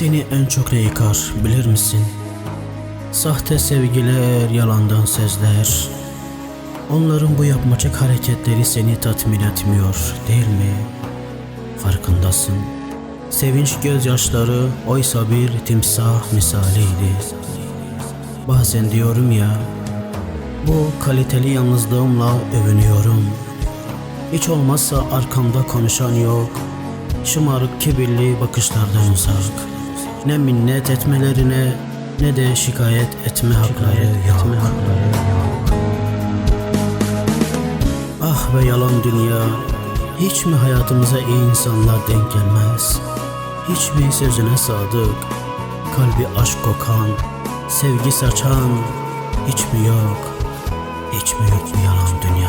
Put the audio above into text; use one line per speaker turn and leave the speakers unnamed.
Seni en çok ne yıkar bilir misin? Sahte sevgiler, yalandan sözler. Onların bu yapmacık hareketleri seni tatmin etmiyor değil mi? Farkındasın. Sevinç gözyaşları oysa bir timsah misaliydi. Bazen diyorum ya, bu kaliteli yalnızlığımla övünüyorum. Hiç olmazsa arkamda konuşan yok. Şımarık kibirli bakışlardan uzak. Ne minnet etmelerine ne de şikayet etme hakları yok. Ah be yalan dünya. Hiç mi hayatımıza iyi insanlar denk gelmez? Hiç mi sözüne sadık, kalbi aşk kokan, sevgi saçan hiç mi yok? Hiç mi yok bu yalan dünyada?